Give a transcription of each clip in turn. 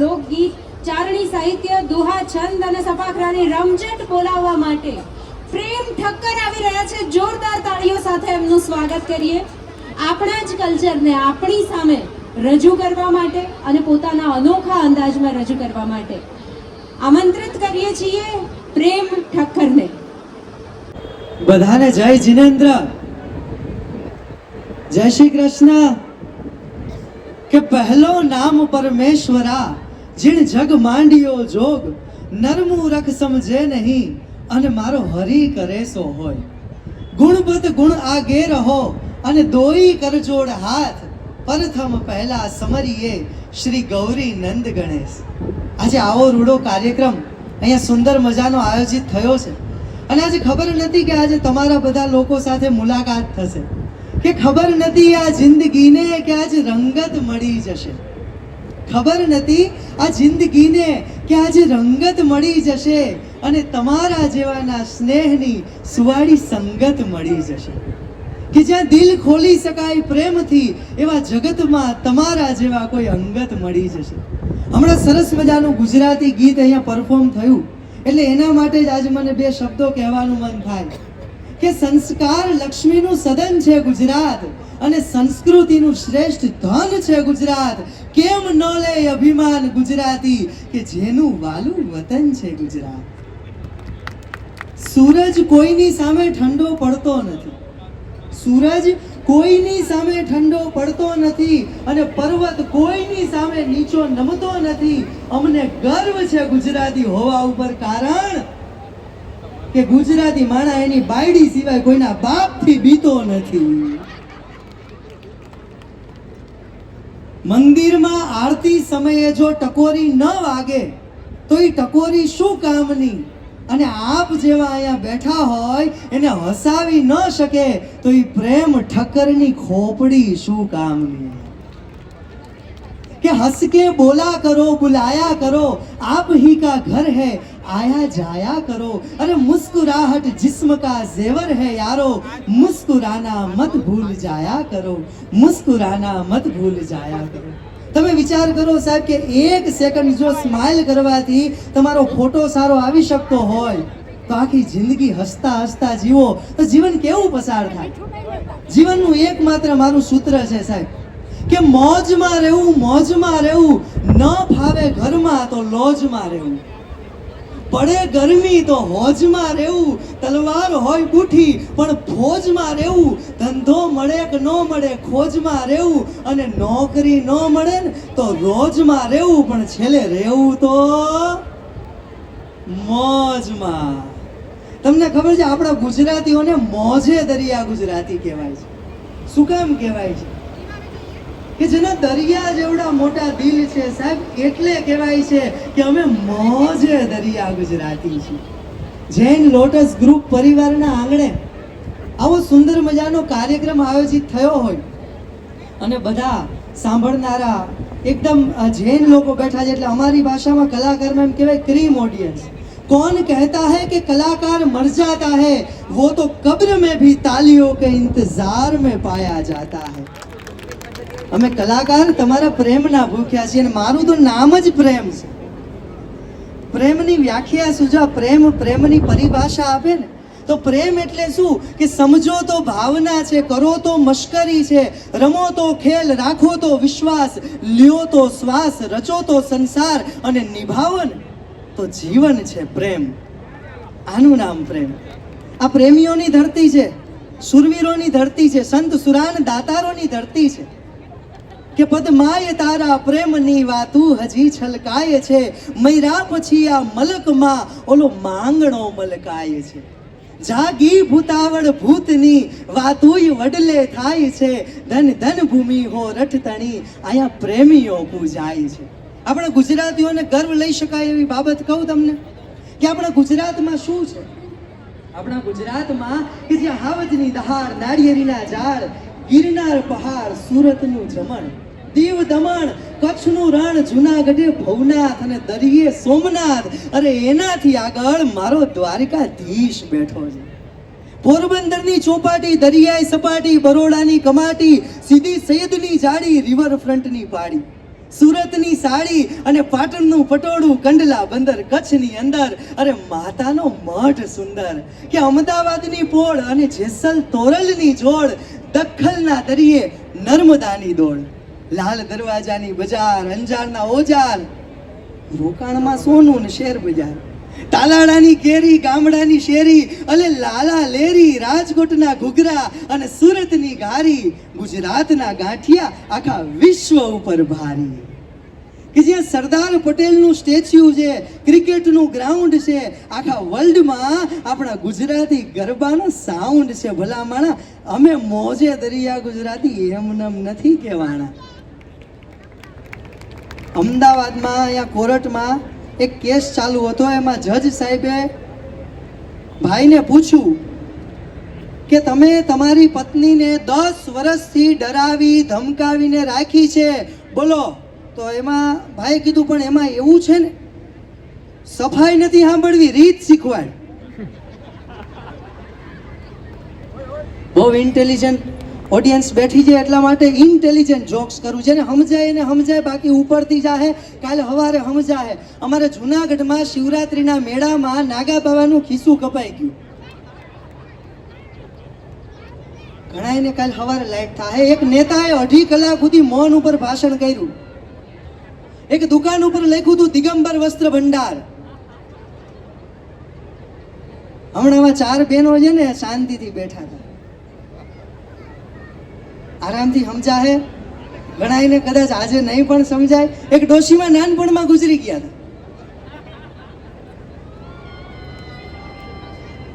લોકગીત ચારણી સાહિત્ય, દુહા, છંદ અને સપાખરાની રમઝટ બોલાવવા માટે પ્રેમ ઠક્કર આવી રહ્યા છે. જોરદાર તાળીઓ સાથે એમનું સ્વાગત કરીએ. આપણા જ કલ્ચરને આપણી સામે રજૂ કરવા માટે અને પોતાના અનોખા અંદાજમાં રજૂ કરવા માટે આમંત્રિત કરીએ છીએ પ્રેમ ઠક્કરને. બધાને જય જિનેન્દ્ર. જય શ્રી કૃષ્ણ. કે પહેલો નામ પરમેશ્વરા. જીણ જગ માંડ્યો જોગ નરમું રખ સમજે નહીં, અને મારો હરી કરે સો હોય. ગુણબદ્ધ ગુણ આગે રહો, અને દોઈ કરજોડ હાથ. પ્રથમ પહેલા સમરીએ શ્રી ગૌરી નંદ ગણેશ. આજે આવો રૂડો કાર્યક્રમ અહીંયા સુંદર મજાનો આયોજિત થયો છે. અને આજે ખબર નથી કે આજે તમારા બધા લોકો સાથે મુલાકાત થશે. કે ખબર નથી આ જિંદગીને કે આજે રંગત મળી જશે. ખબર નથી આ જિંદગીને કે આજે રંગત મળી જશે અને તમારા જેવાના સ્નેહની સુવાળી સંગત મળી જશે. કે જ્યાં દિલ ખોલી શકાય પ્રેમથી, એવા જગતમાં તમારા જેવા કોઈ અંગત મળી જશે. હમણાં સરસ મજાનું ગુજરાતી ગીત અહીંયા પરફોર્મ થયું. એટલે એના માટે જ આજે મને બે શબ્દો કહેવાનું મન થાય. કે સંસ્કાર લક્ષ્મીનું સદન છે ગુજરાત. અને સંસ્કૃતિનું શ્રેષ્ઠ ધન છે ગુજરાત. કેમ ન લે અભિમાન ગુજરાતી? કે જેનું વાલું વતન છે ગુજરાત. સૂરજ કોઈની સામે ઠંડો પડતો નથી. સૂરજ કોઈની સામે ઠંડો પડતો નથી અને પર્વત કોઈની સામે નીચો નમતો નથી. અમને ગર્વ છે ગુજરાતી હોવા ઉપર કારણ કે ગુજરાતી માણા એની બાયડી સિવાય કોઈના બાપથી બીતો નથી. મંદિરમાં આરતી સમયે જો ટકોરી ન વાગે, તો એ ટકોરી શું કામની? અને આપ જેવા અહીંયા બેઠા હોય, એને હસાવી ન શકે, તો એ પ્રેમ ઠક્કરની ખોપડી શું કામની? કે હસ કે બોલા કરો બુલાયા કરો आप ही का घर है आया जाया करो अरे मुस्कुराहट जिस्म का जेवर है यारो मुस्कुराना मत भूल जाया करो मुस्कुराना मत भूल जाया करो તમે વિચાર કરો સાહેબ કે એક સેકન્ડ જો સ્માઇલ કરવાથી તમારો ફોટો સારો આવી શકતો હોય તો આખી જિંદગી હસતા હસતા જીવો તો જીવન કેવું પસાર થાય જીવનનું એકમાત્ર મારું સૂત્ર છે સાહેબ કે મોજમાં રહેવું મોજમાં રહેવું. ન ફાવે ઘરમાં તો લોજમાં રહેવું. પડે ગરમી તો હોજમાં રહેવું. તલવાર હોય બુઠી પણ ફોજમાં રહેવું. ધંધો મળે કે ન મળે ખોજમાં રહેવું. અને નોકરી ન મળે ને તો રોજમાં રહેવું. પણ છેલ્લે રહેવું તો મોજમાં. તમને ખબર છે, આપણા ગુજરાતીઓને મોજે દરિયા ગુજરાતી કહેવાય છે. શું કેમ કહેવાય છે? કે જેના દરિયા જેવડા મોટા દિલ છે સાહેબ, એટલે કહેવાય છે કે અમે મોજે દરિયા ગુજરાતી છીએ. જૈન લોટસ ગ્રુપ પરિવારના આંગણે આવો સુંદર મજાનો કાર્યક્રમ આયોજિત થયો હોય. અને બધા સાંભળનારા એકદમ જૈન લોકો બેઠા છે, એટલે અમારી ભાષામાં કલાકારમાં એમ કહેવાય ક્રીમ ઓડિયન્સ. કોણ કહેતા હૈ કે કલાકાર મર જાતા હૈ, વો તો કબ્ર મેં ભી તાલીઓ કે ઇંતજાર મેં પાયા જાતા હૈ. અમે કલાકાર તમારા પ્રેમના ભૂખ્યા છીએ અને મારું તો નામ જ પ્રેમ છે. પ્રેમની વ્યાખ્યા સુજા, પ્રેમ પ્રેમની પરિભાષા આપે ને, તો પ્રેમ એટલે શું? કે સમજો તો ભાવના છે, કરો તો મશ્કરી છે, રમો તો ખેલ, રાખો તો વિશ્વાસ, લ્યો તો શ્વાસ, રચો તો સંસાર અને નિભાવન તો જીવન છે પ્રેમ. આનું નામ પ્રેમ. આ પ્રેમીઓની ધરતી છે, સુરવીરોની ધરતી છે, સંત સુરાન દાતારોની ધરતી છે. કે પદમાય તારા પ્રેમની વાતું હજી છલકાય છે. મૈરા પછી આ મલકમાં ઓલો માંગણો મલકાય છે. જાગી ભૂતાવળ ભૂતની વાતુય વડલે થાય છે. ધન ધન ભૂમિ હો રઠતણી અહીંયા પ્રેમીઓ પૂજાય છે. આપણા ગુજરાતીઓને ગર્વ લઈ શકાય એવી બાબત કહું તમને? કે આપણા ગુજરાતમાં શું છે? આપણા ગુજરાતમાં કે જે હાવજની દહાર નાળિયેરીના ઝાડ ગિરનાર પહાડ સુરતનું જમણ, દીવ દમણ, કચ્છનું રણ, જુનાગઢે ભવનાથ અને દરિયે સોમનાથ. અરે એનાથી આગળ મારો દ્વારકાધીશ બેઠો છે. પોરબંદરની ચોપાટી, દરિયાઈ સપાટી, બરોડાની કમાટી, સીધી સૈયદની જાળી રિવરફ્રન્ટની પાડી સુરતની સાડી અને પાટણનું પટોળું કંડલા બંદર કચ્છની અંદર. અરે માતાનો મઠ સુંદર. કે અમદાવાદની પોળ અને જેસલ તોરલની જોડ દખલના દરિયે નર્મદાની દોડ. લાલ દરવાજાની બજાર, અંજારના ઓજાર, રોકાણમાં સોનું ને શેર બજાર. તાલાડાની કેરી ગામડાની શેરી અને લાલા લેરી, રાજકોટના ઘૂઘરા અને સુરતની ઘારી ગુજરાતના ગાંઠિયા, આખા વિશ્વ ઉપર ભારી. કે જ્યાં સરદાર પટેલનું સ્ટેચ્યુ છે, ક્રિકેટનું ગ્રાઉન્ડ છે, આખા વર્લ્ડમાં આપણા ગુજરાતી ગરબાનો સાઉન્ડ છે, ભલામણા. અમે મોજે દરિયા ગુજરાતી એમનેમ નથી કહેવાના. અમદાવાદમાં, અહીંયા કોર્ટમાં એક કેસ ચાલુ હતો, એમાં જજ સાહેબે ભાઈને પૂછ્યું કે તમે તમારી પત્નીને દસ વર્ષથી ડરાવી, ધમકાવીને રાખી છે. બોલો, તો એમાં ભાઈ કીધું, પણ એમાં એવું છે ને, સફાઈ નથી સાંભળવી, રીત શીખવાડ. બહુ ઇન્ટેલિજન્ટ ઓડિયન્સ બેઠી છે એટલા માટે ઇન્ટેલિજન્ટ જોક્સ કરું છે ને સમજાય એને સમજાય, બાકી ઉપરથી જાહે, કાલે સવારે સમજાય અમારે જુનાગઢમાં શિવરાત્રિના મેળામાં નાગા બાવાનું ખિસ્સું કપાઈ ગયું. ઘણા એને કાલ સવારે લાઈટ થાય એક નેતાએ અઢી કલાક સુધી મૌન ઉપર ભાષણ કર્યું. એક દુકાન ઉપર લખ્યું હતું, દિગંબર વસ્ત્ર ભંડાર. હમણાં ચાર બહેનો છે ને, શાંતિથી બેઠા હતા. આરામથી સમજાશે ઘણા કદાચ આજે નહીં પણ સમજાય. એક ડોશીમાં નાનપણમાં ગુજરી ગયા હતા.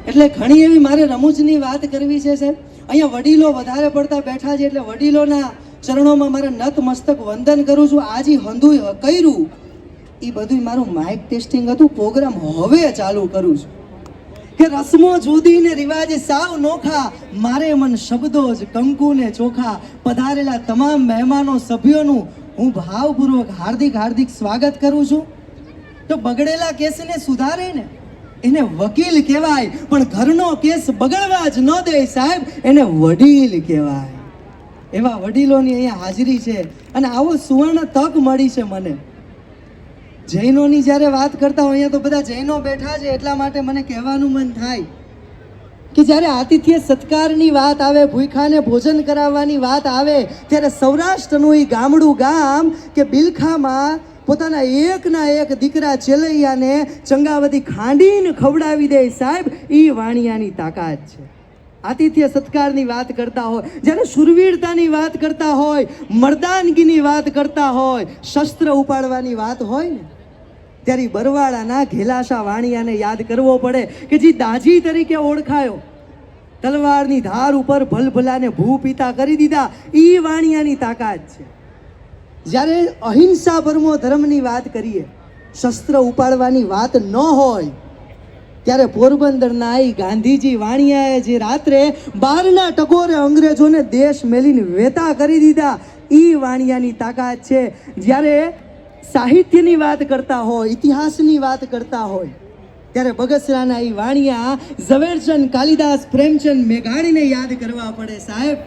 એટલે ઘણી એવી મારે રમૂજની વાત કરવી છે, સાહેબ. અહીંયા વડીલો વધારે પડતા બેઠા છે એટલે વડીલોના ચરણોમાં મારે નત મસ્તક વંદન કરું છું. આજે હંધુય કર્યું. એ બધું મારું માઇક ટેસ્ટિંગ હતું. પ્રોગ્રામ હવે ચાલુ કરું છું. કે રસમો જુદી ને રિવાજ સાવ નોખા, મારે મન શબ્દો જ કંકુ ને ચોખા. પધારેલા તમામ મહેમાનો સભ્યોનું હું ભાવપૂર્વક હાર્દિક હાર્દિક સ્વાગત કરું છું. તો બગડેલા કેસને સુધારે ને, એને વકીલ કહેવાય, પણ ઘરનો કેસ બગડવા જ ન દે સાહેબ, એને વડીલ કહેવાય. એવા વડીલોની અહીંયા હાજરી છે અને આવો સુવર્ણ તક મળી છે મને. જૈનોની જ્યારે વાત કરતા હોય અહીંયા તો બધા જૈનો બેઠા છે, એટલા માટે મને કહેવાનું મન થાય કે જ્યારે આતિથ્ય સત્કારની વાત આવે, ભૂખાને ભોજન કરાવવાની વાત આવે, ત્યારે સૌરાષ્ટ્રનું એ ગામડું ગામ કે બિલખામાં પોતાના એકના એક દીકરા ચેલૈયાને ચંગાવતી ખાંડીને ખવડાવી દે સાહેબ એ વાણિયાની તાકાત છે. આતિથ્ય સત્કારની વાત કરતા હોય, જ્યારે શુરવીરતાની વાત કરતા હોય, મર્દાનગીની વાત કરતા હોય, શસ્ત્ર ઉપાડવાની વાત હોય ને ત્યારે બરવાળાના ઘેલાશા વાણિયાને યાદ કરવો પડે કે જે દાજી તરીકે ઓળખાયો. તલવારની ધાર ઉપર ભલભલાને ભૂ પિતા કરી દીધા. ઈ વાણિયાની તાકાત છે. જ્યારે અહિંસા પરમો ધર્મની વાત કરીએ, શસ્ત્ર ઉપાડવાની વાત ન હોય, ત્યારે પોરબંદરના એ ગાંધીજી વાણિયાએ જે રાત્રે બારના ટકોરે અંગ્રેજોને દેશ મેલીને વેતા કરી દીધા. ઈ વાણિયાની તાકાત છે. જ્યારે સાહિત્યની વાત કરતા હોય, ઇતિહાસની વાત કરતા હોય, ત્યારે બગસરાના એ વાણિયા, ઝવેરચંદ, કાલિદાસ, પ્રેમચંદ મેઘાણીને યાદ કરવા પડે સાહેબ.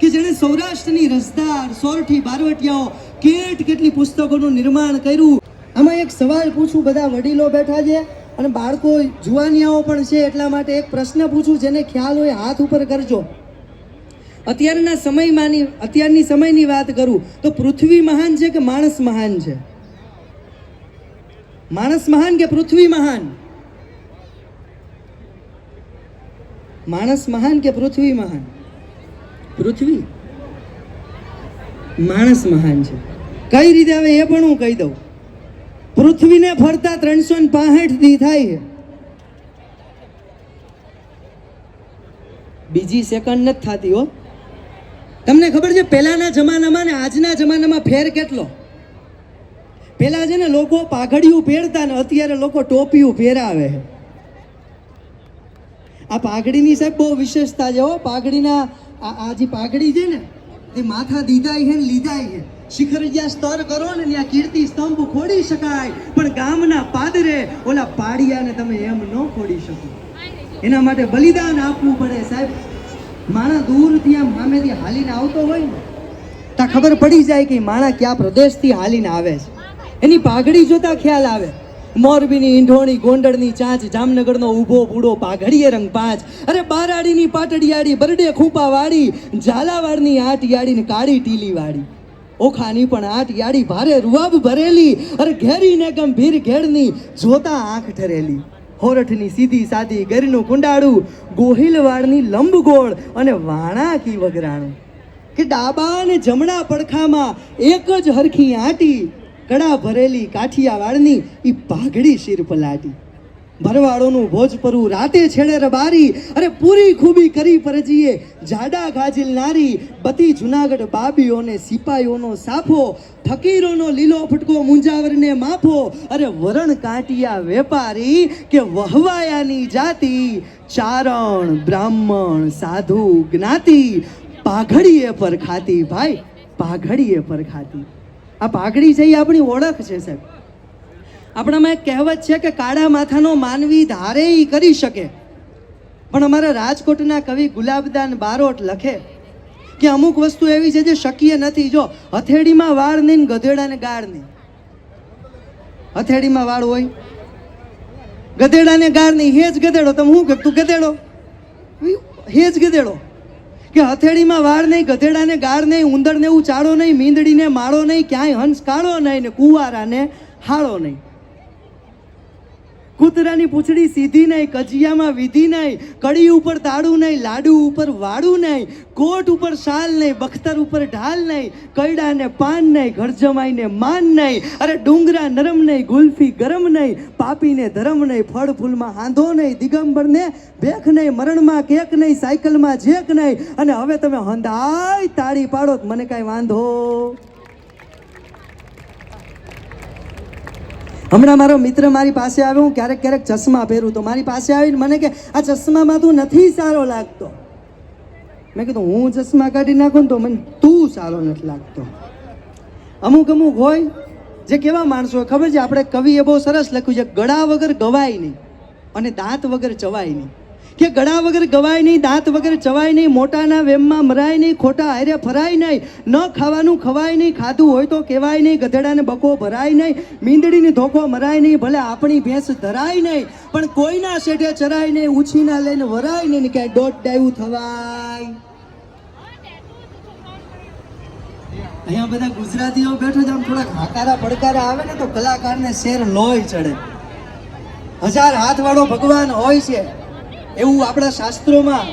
કે જેણે સૌરાષ્ટ્રની રસદાર સોરઠી, બારવટિયાઓ કેટ કેટલી પુસ્તકોનું નિર્માણ કર્યું? આમાં એક સવાલ પૂછું, બધા વડીલો બેઠા છે અને બાળકો જુવાનિયાઓ પણ છે, એટલા માટે એક પ્રશ્ન પૂછું, જેને ખ્યાલ હોય હાથ ઉપર કરજો. અત્યારના સમયમાંની, અત્યારની સમયની વાત કરું, તો પૃથ્વી મહાન છે કે માણસ મહાન છે? માણસ મહાન કે પૃથ્વી મહાન? માણસ મહાન કે પૃથ્વી મહાન? પૃથ્વી? માણસ મહાન છે. કઈ રીતે હવે એ પણ હું કહી દઉં. પૃથ્વીને ફરતા ત્રણસો ને પાસઠ દી થાય છે. બીજી સેકન્ડ નથી થતી હો. તમને ખબર છે, પહેલાના જમાનામાં ને આજના જમાનામાં ફેર કેટલો? પહેલા છે ને લોકો પાઘડિયું પહેરતા ને અત્યારે લોકો ટોપિયું પહેરાવે આ પાઘડીની સાહેબ બહુ વિશેષતા છે પાઘડીના આ જે પાઘડી છે ને એ માથા દીધાય છે ને લીધાય છે. શિખર જ્યાં સ્તર કરો ને, ત્યાં કીર્તિ સ્તંભ ખોડી શકાય. પણ ગામના પાદરે ઓલા પાડિયાને તમે એમ ન ખોડી શકો. એના માટે બલિદાન આપવું પડે સાહેબ. માણસ દૂરથી આમ સામેથી હાલીને આવતો હોય ને, ત્યાં ખબર પડી જાય કે માણા કયા પ્રદેશથી હાલીને આવે છે. એની પાઘડી જોતા ખ્યાલ આવે. મોરબીની ઈંઢોણી ગોંડળની ચાંચ, જામનગરનો ઊભો બૂડો પાઘડીએ રંગ પાંચ. અરે બારાડીની પાટડિયાળી, બરડે ખૂપા વાળી ઝાલાવાડની આટ યાળી ને કાળી ટીલી વાળી ઓખાની પણ આટ યાળી ભારે રૂવાબ ભરેલી, અરે ઘેરી ને ગંભીર ઘેરની જોતા આંખ ઠરેલી. હોરઠની સીધી સાદી ગરીનું કુંડાળું ગોહિલવાડની લંબગોળ અને વાણાકી વગરાણું. કે ડાબા અને જમણા પડખામાં એક જ હરખી આંટી કડા ભરેલી કાઠિયાવાડની ઈ પાઘડી શિર પલાટી ભરવાડોનું ભોજપરું રાતે છેડે રબારી. અરે પૂરી ખૂબી કરી પરજીએ. જાડા ગાજિલ નારી, બતી જુનાગઢ બાબીઓને સિપાઈઓનો સાફો, ફકીરોનો લીલો ફટકો મુંજાવરને માફો. અરે વરણ કાંટિયા વેપારી કે વહવાયાની જાતિ? ચારણ બ્રાહ્મણ સાધુ જ્ઞાતિ. પાઘડીએ પર ખાતી ભાઈ, પાઘડીએ પર ખાતી. આ પાઘડી છે એ આપણી ઓળખ છે, સાહેબ. આપણામાં એક કહેવત છે કે કાળા માથાનો માનવી ધારે એ કરી શકે. પણ અમારા રાજકોટના કવિ ગુલાબદાન બારોટ લખે કે અમુક વસ્તુ એવી છે જે શક્ય નથી. જો હથેળીમાં વાળ નહીં ને ગધેડાને ગાળ નહીં. હથેળીમાં વાળ હોય ગધેડાને ગાળ નહીં. હેજ ગધેડો. તમે હું કે તું ગધેડો? હેજ ગધેડો. કે હથેળીમાં વાળ નહીં, ગધેડાને ગાળ નહીં, ઉંદરને એવું ચાળો નહીં, મીંદડીને માળો નહીં, ક્યાંય હંસ કાળો નહીં ને કુવારાને હાળો નહીં. કૂતરાની પૂંછડી સીધી નહીં, કજિયામાં વિધિ નહીં, કડી ઉપર તાળું નહીં, લાડુ ઉપર વાડું નહીં, કોટ ઉપર શાલ નહીં, બખ્તર ઉપર ઢાલ નહીં, કૈડાને પાન નહીં ઘર જમાઈને માન નહીં, અરે ડુંગરા નરમ નહીં, ગુલ્ફી ગરમ નહીં, પાપીને ધરમ નહીં, ફળ ફૂલમાં હાંધો નહીં, દિગંબરને ભેખ નહીં, મરણમાં કેક નહીં, સાયકલમાં જેક નહીં, અને હવે તમે હંધાય તાળી પાડો મને કાંઈ વાંધો. હમણાં મારો મિત્ર મારી પાસે આવ્યો, હું ક્યારેક ક્યારેક ચશ્મા પહેરું તો મારી પાસે આવીને મને કે, આ ચશ્મામાં તું નથી સારો લાગતો. મેં કીધું, હું ચશ્મા કાઢી નાખું ને તો મને તું સારો નથી લાગતો. અમુક અમુક હોય, જે કેવા માણસો ખબર છે? આપણે કવિએ બહુ સરસ લખ્યું છે, ગળા વગર ગવાય નહીં અને દાંત વગર ચવાય નહીં. કે ગળા વગર ગવાય નહીં, દાંત વગર ચવાય નહીં, મોટાના વેમમાં મરાય નહીં, ખોટા હારે ફરાય નહીં, ન ખાવાનું ખવાય નહીં, ખાધું હોય તો કહેવાય નહીં, ગધેડાને બકો ભરાય નહીં, મીંદડીને ધોકો મરાય નહીં, ભલે આપણી ભેંસ ધરાય નહીં, પણ કોઈના શેઠે ચરાય નહીં, ઉછીના લઈને વરાય નહીં ક્યાંય દોઢ ડાયું થવાય. અહીંયા બધા ગુજરાતીઓ બેઠો છે, આમ થોડાક હાકારા પડકારા આવે ને તો કલાકારને શેર લોહી ચડે. હજાર હાથવાળો ભગવાન હોય છે. એવું આપણા શાસ્ત્રોમાં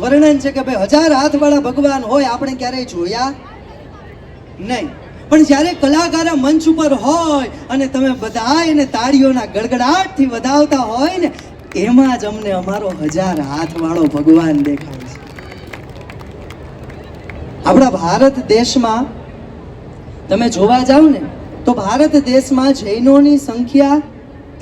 વર્ણન છે કે ભાઈ હજાર હાથવાળા ભગવાન હોય આપણે ક્યારેય જોયા નહીં. પણ જ્યારે કલાકાર મંચ ઉપર હોય અને તમે બધા એને તાળીઓના ગડગડાટથી વધાવતા હોય ને, એમાં જ અમને અમારો હજાર હાથવાળો ભગવાન દેખાય છે. આપણા ભારત દેશમાં તમે જોવા જાવ ને, તો ભારત દેશમાં જૈનોની સંખ્યા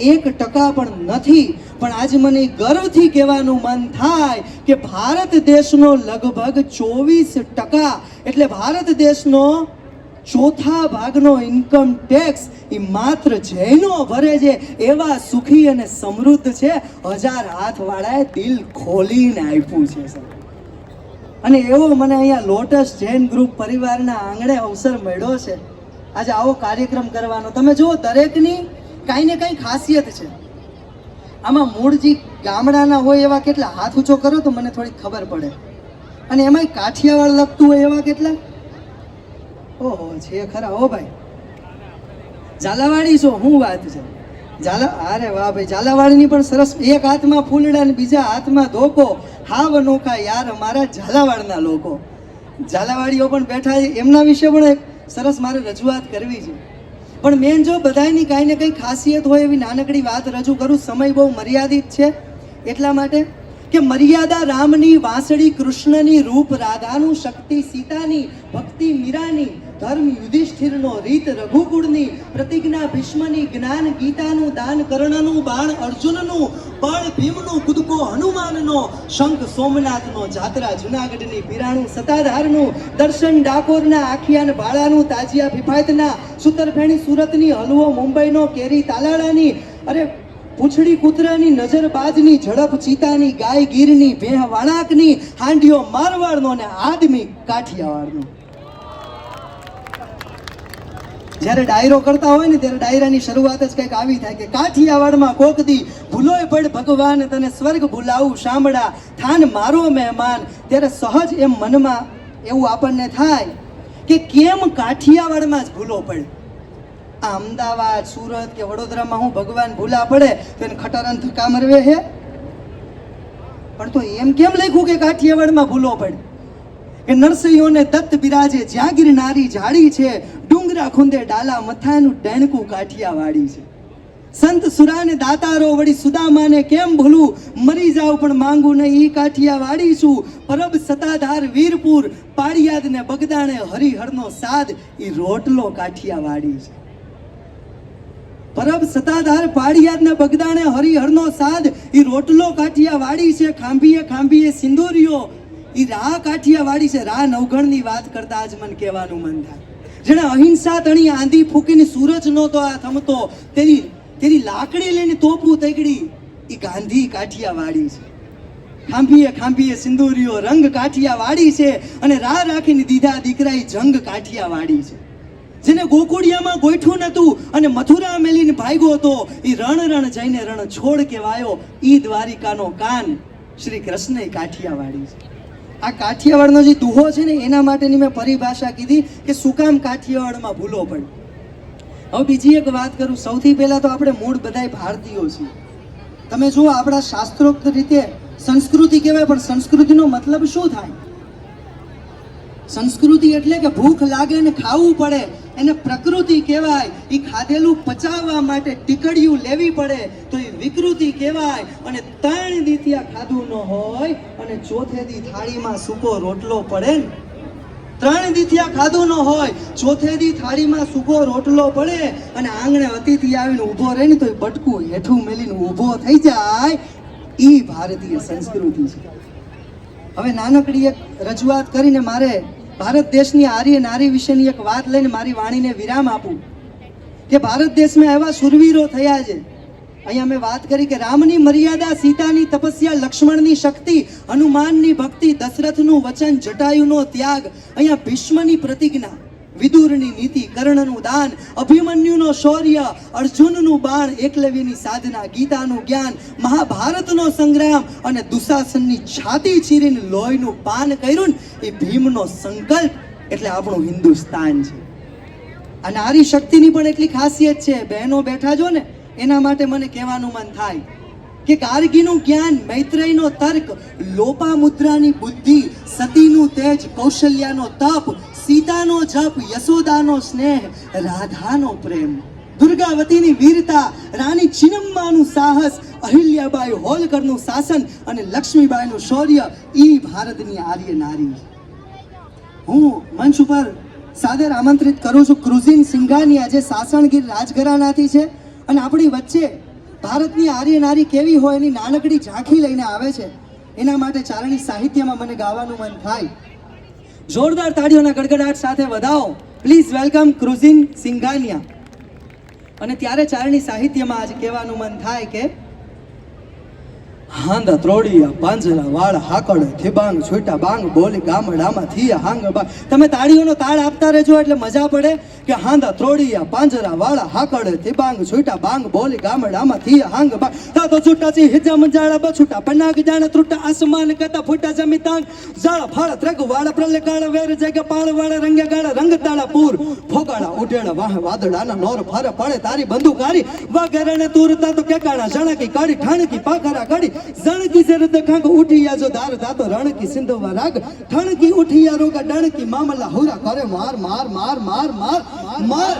એક ટકા પણ નથી. પણ આજ મને ગર્વથી કહેવાનું મન થાય કે ભારત દેશનો લગભગ ચોવીસ ટકા, એટલે ભારત દેશનો ચોથા ભાગનો ઇન્કમ ટેક્સ એ માત્ર જૈનો ભરે છે, એવા સુખી અને સમૃદ્ધ છે. હજાર હાથવાળાએ દિલ ખોલીને આપ્યું છે, સાહેબ. અને એવો મને અહીંયા લોટસ જૈન ગ્રુપ પરિવારના આંગણે અવસર મળ્યો છે. આજે આવો કાર્યક્રમ કરવાનો. તમે જુઓ, દરેકની કાંઈ ને કાંઈ ખાસિયત છે. આમાં મૂળજી ગામડાના હોય એવા કેટલા હાથ ઊંચો કરો તો મને થોડી ખબર પડે. અને એમાંય કાઠિયાવાડ લગતું હોય એવા કેટલા? ઓહો, છે ખરા. હો ભાઈ, ઝાલાવાડી છો શું વાત છે. ઝાલા અરે વાહ ભાઈ, ઝાલાવાડીની પણ સરસ એક હાથમાં ફૂલડા ને બીજા હાથમાં ધોકો. હાવ નોકા યાર અમારા ઝાલાવાડના લોકો. ઝાલાવાડીઓ પણ બેઠા છે. એમના વિશે પણ એક સરસ મારે રજૂઆત કરવી છે. પણ મેન જો બધાની કાંઈ ને કંઈ ખાસિયત હોય એવી નાનકડી વાત રજૂ કરું, સમય બહુ મર્યાદિત છે. એટલા માટે કે મર્યાદા રામની, વાંસળી કૃષ્ણની, રૂપ રાધાનું, શક્તિ સીતાની, ભક્તિ મીરાની ધર્મ યુધિષ્ઠિરનો રીત રઘુકુળની, પ્રતિજ્ઞા ભીષ્મની, જ્ઞાન ગીતાનું, દાન કર્ણનું, બાણ અર્જુનનું, બળ ભીમનું, કૂદકો હનુમાનનો, શંખ સોમનાથનો, જાત્રા જુનાગઢની પીરાણું સતાધારનું દર્શન ડાકોરના આખિયાન ભાળાનું તાજિયા ફિફાયતના સુતરફેણી સુરતની હલવો મુંબઈનો, કેરી તાલાળાની, અરે પૂંછડી કૂતરાની નજર બાજની ઝડપ ચીતાની, ગાય ગીરની, ભેહ વાણાકની હાંડીઓ મારવાડનો ને આદમી કાઠિયાવાડનો. જ્યારે ડાયરો કરતા હોય ને ત્યારે ડાયરાની શરૂઆત જ કંઈક આવી થાય કે કાઠિયાવાડમાં કોકદી ભૂલોય પડ ભગવાન, તને સ્વર્ગ ભૂલાવું, શામળા, થાન મારો મહેમાન. ત્યારે સહજ એમ મનમાં એવું આપણને થાય કે કેમ કાઠિયાવાડમાં જ ભૂલો પડે? આ અમદાવાદ, સુરત કે વડોદરામાં હું ભગવાન ભૂલા પડે તો એને ખટરન ધક્કા મરવે છે પણ તો એમ કેમ લખ્યું કે કાઠિયાવાડમાં ભૂલો પડે? કે નરસૈયોને દત્ત બિરાજે, જ્યાં નારી જાડી છે, ડુંગરા ખૂંદે ડાલા મથાનું ડેણકું કાઠિયાવાડી છે. સંત સુરાને દાતારો વળી સુદામાને કેમ ભૂલું? મરી જાવ પણ માંગુ નહીં, ઈ કાઠિયાવાડી છું. પરબ સતાધાર વીરપુર પાડિયાદ ને બગદાણે હરિહરનો સાદ, ઈ રોટલો કાઠિયાવાડી છે. પરબ સતાધાર પાડિયાદ ને બગદાણે હરિહરનો સાદ, ઈ રોટલો કાઠિયાવાડી છે. ખાંભીએ ખાંભીએ સિંદૂરિયો ઈ રા કાઠિયાવાડી છે. રા નવગણની વાત કરતા આજ મન કહેવાનું મન થાય. જેણે અહિંસા તણી આંધી ફૂકીને સૂરજ નહોતો આ થમતો, તેની તેની લાકડી લઈને તોપું તગડી એ ગાંધી કાઠિયાવાડી છે. ખાંભીએ ખાંભીએ સિંદુરીઓ, રંગ કાઠિયાવાડી છે અને રા રાખીને દીધા દીકરા એ જંગ કાઠિયાવાડી છે. જેને ગોકુળિયામાં ગોઠું નતું અને મથુરા મેલીને ભાગ્યો હતો એ રણ રણ જઈને રણ છોડ કહેવાયો, ઈ દ્વારિકાનો કાન શ્રી કૃષ્ણ કાઠિયાવાડી છે. આ કાઠિયાવાડનો જે દુહો છે ને, એના માટેની મેં પરિભાષા કીધી કે શું કામ કાઠિયાવાડમાં ભૂલો પડે હવે બીજી એક વાત કરું, સૌથી પહેલા તો આપણે મૂળ બધાય ભારતીયો છીએ. તમે જુઓ, આપણા શાસ્ત્રોક્ત રીતે સંસ્કૃતિ કહેવાય, પણ સંસ્કૃતિનો મતલબ શું થાય? સંસ્કૃતિ એટલે કે ભૂખ લાગે ને ખાવું પડે એને પ્રકૃતિ કહેવાય. એ ખાધેલું પચાવવા માટે ટીકડીયું લેવી પડે તો એ વિકૃતિ કહેવાય. અને ત્રણ દીથી આ ખાધું ન હોય અને ચોથે દી થાળીમાં સૂકો રોટલો પડે ને. ત્રણ દીથિયા ખાધું ન હોય, ચોથે દી થાળીમાં સૂકો રોટલો પડે અને આંગણે અતિથિ આવીને ઊભો રહે ને તો એ બટકું હેઠું મેલીને ઊભો થઈ જાય. એ ભારતીય સંસ્કૃતિ છે. હવે નાનકડી એક રજૂઆત કરીને મારે ભારત દેશની આર્ય નારી વિશેની એક વાત લઈને મારી વાણીને વિરામ આપું કે ભારત દેશમાં એવા સુરવીરો થયા છે. અહીંયા મેં વાત કરી કે રામની મર્યાદા, સીતાની તપસ્યા, લક્ષ્મણની શક્તિ, હનુમાનની ભક્તિ, દશરથનું વચન, જટાયુનો ત્યાગ, અહીંયા ભીષ્મની પ્રતિજ્ઞા. વિદુરની નીતિ, કર્ણનું દાન, અભિમન્યુનો શૌર્ય, અર્જુનનું બાણ, એકલવ્યની સાધના, ગીતાનું જ્ઞાન, મહાભારતનો સંગ્રામ અને દુશાસનની છાતી ચીરીને લોહીનું પાન કર્યું ને એ ભીમનો સંકલ્પ એટલે આપણું હિન્દુસ્તાન છે. આ નારી શક્તિની પણ એટલી ખાસિયત છે. બહેનો બેઠા જો ને, એના માટે મને કહેવાનું મન થાય. કે કારગીનું જ્ઞાન, મૈત્રેયનો તર્ક, લોપામુદ્રાની બુદ્ધિ, સતીનું તેજ, કૌશલ્યાનો તપ, સીતાનો જપ, યશોદાનો સ્નેહ, રાધાનો પ્રેમ. દુર્ગાવતીની વીરતા, રાણી ચિનમ્માનું સાહસ, અહિલ્યાબાઈ હોલકરનું શાસન અને લક્ષ્મીબાઈનું શૌર્ય, ઈ ભારતની આર્ય નારી. હું મંચ ઉપર સાદર આમંત્રિત કરું છું. ક્રુઝિન સિંઘાનિયા જે સાસણગીર રાજઘરાનાથી છે અને આપણી વચ્ચે ભારતની આર્ય નારી કેવી હોય એની નાનકડી ઝાંખી લઈને આવે છે, એના માટે ચારણી સાહિત્યમાં મને ગાવાનું મન થાય. જોરદાર તાળીઓના ગડગડાટ સાથે વધાવો. પ્લીઝ વેલકમ ક્રુઝિન સિંઘાનિયા અને ત્યારે ચારણી સાહિત્યમાં આજે કહેવાનું મન થાય કે હાંદા ત્રોડિયા, પાંજરા વાળ, હાકડ, થેબાંગ, છૂટા બાંગ, બોલી, ગામડામાં થિયા હાંગ બાંગ તમે તાળીઓનો તાળ આપતા રહેજો એટલે મજા પડે કે હાંદા ત્રોડિયા, પાંજરા વાળ, હાકડ, થેબાંગ, છૂટા બાંગ, બોલી, ગામડામાં થિયા હાંગ બાંગ તા તો છૂટા છે, હિજા મંજાળા બછૂટા પનાગ જાણે ત્રુટા આસમાન કતા ફૂટા જમી તાંગ જાળા ફાળ ત્રગ વાળ પ્રલે કાળ વેર, જગ, પાળ વાળ, રંગે ગાળ, રંગ તાળા, પૂર. ફોગાળા ઉડેણ વાહ, વાદળાના નોર, ફારે પડે તારી બંદૂકારી વગરને તુરતા તો કેકાણા, જણકી કાળી ઠાણકી પાખરા કાળી જણકી શરદ ખાંગ ઉઠિયા જો દાર દાતો રણકી સિંધવા રાગ. ઠણકી ઉઠિયા રોગા ડણકી મામલા હુરા કરે માર માર માર માર માર માર.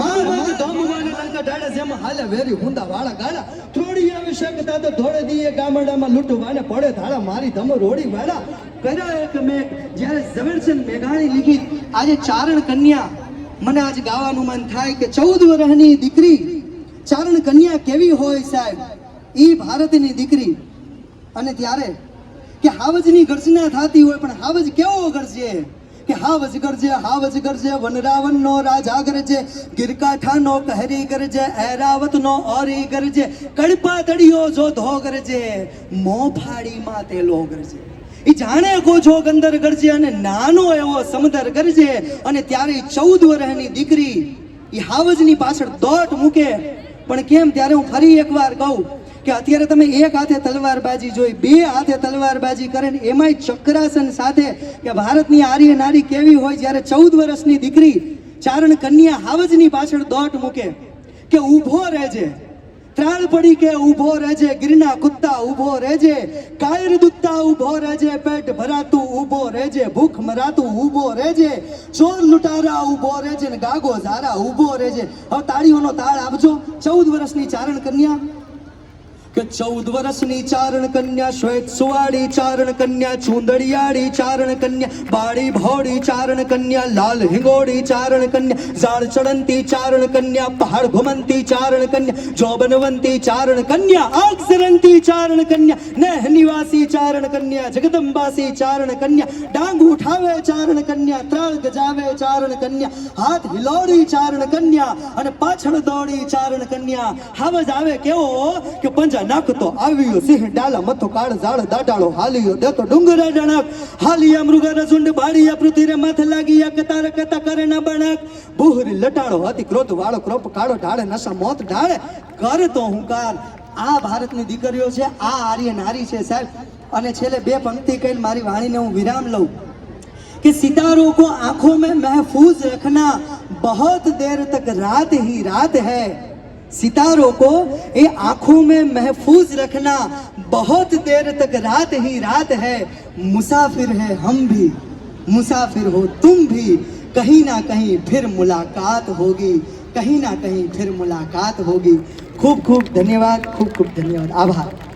માર માર ધમ વાને લંકા ડાળે જેમ હાલે વેરી હુંદા વાળા ગાળા. થોડી આવી તો ધોળે દીએ ગામડામાં લૂંટવાને પડે ધાળા. મારી ધમ રોડી વાળા. કર્યા એક મેઘ, જ્યારે ઝવેરચંદ મેઘાણી લીધી. આજે ચારણ કન્યા, મને આજ ગાવાનું મન થાય કે ચૌદ વર્ષની દીકરી. ચારણ કન્યા કેવી હોય સાહેબ? ઈ ભારતની દીકરી. અને ત્યારે કે હાવજની ગર્જના થતી હોય, પણ હાવજ કેવો ગરજે? કે હાવજ ગરજે હાવજ ગરજે, વનરાવનનો રાજા ગરજે, ગિરકાઠાનો કહરી ગરજે, ઐરાવતનો ઓરી ગરજે કડપા તળિયો જો ધો ગરજે તે તેલો ગરજે. એ જાણે કોજો ગંદર ગરજે અને નાનો એવો સમદર ગરજે. અને ત્યારે ચૌદ વર્ષની દીકરી એ હાવજની પાછળ દોટ મૂકે. પણ કેમ? ત્યારે હું ફરી એકવાર કહું કે અત્યારે તમે એક હાથે તલવારબાજી જોઈ, બે હાથે તલવારબાજી કરે ને એમાંય ચક્રાસન સાથે કે ભારતની આર્ય નારી કેવી હોય જ્યારે ચૌદ વર્ષની દીકરી ચારણ કન્યા હાવજની પાછળ દોટ મૂકે, કે ઊભો રહેજે. ત્રાળ પડી કે ઊભો રહેજે ગિરના કુત્તા ઊભો રહેજે, કાયર દુત્તા ઊભો રહેજે, પેટ ભરાતું ઊભો રહેજે, ભૂખ મરાતું ઊભો રહેજે, ચોર લૂંટારા ઊભો રહેજે ને ગાગો ઝારા ઊભો રહેજે. હવે તાળીઓનો તાળ આપજો. ચૌદ વર્ષની ચારણ કન્યા કે ચૌદ વર્ષની ચારણ કન્યા શ્વેત સુવાળી ચારણ કન્યા ચૂંદડિયાળી ચારણ કન્યા બાળી ભોળી ચારણ કન્યા લાલ હિંગોળી ચારણ કન્યા ઝાડ ચડંતી ચારણ કન્યા પહાડ ઘુમંતી ચારણ કન્યા જોબનવંતી ચારણ કન્યા આગ સરંતી ચારણ કન્યા નેહ નિવાસી ચારણ કન્યા જગદંબાસી ચારણ કન્યા ડાંગ ઉઠાવે ચારણ કન્યા ત્રાળ ગજાવે ચારણ કન્યા હાથ હિલોડી ચારણ કન્યા અને પાછળ દોડી ચારણ કન્યા હાવજ આવે કેવો કે પંજા ડાળિયા નાખતો આવ્યો સિંહ ડાલા મથો કાળ ઝાડ દાટાળો હાલ્યો દેતો ડુંગરા જણાક. હાલિયા મૃગાના ઝુંડ બાળિયા પૃથ્વીરે માથે લાગીયા કતાર કતા કરે ના બણક. બુહરી લટાડો હતી ક્રોધ વાળો ક્રોપ કાળો ઢાળે નશા મોત ઢાળે. કરે તો હું કાલ આ ભારતની દીકરીઓ છે, આ આર્ય નારી છે સાહેબ. અને છેલ્લે બે પંક્તિ કહીને મારી વાણીને હું વિરામ લઉં. કે સિતારો કો આંખો મેં મહેફૂઝ રખના, બહોત દેર તક રાત હી રાત હૈ. सितारों को ये आँखों में महफूज रखना बहुत देर तक रात ही रात है। मुसाफिर है हम भी, मुसाफिर हो तुम भी। कहीं ना कहीं फिर मुलाकात होगी, कहीं ना कहीं फिर मुलाकात होगी। खूब खूब धन्यवाद, खूब खूब धन्यवाद। आभार।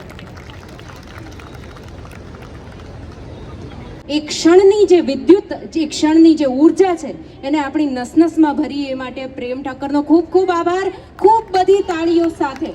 એ ક્ષણની જે વિદ્યુત, જે ક્ષણની જે ઊર્જા છે, એને આપણી નસનસમાં ભરી એ માટે પ્રેમ ઠાકરનો ખૂબ ખૂબ આભાર, ખૂબ બધી તાળીઓ સાથે.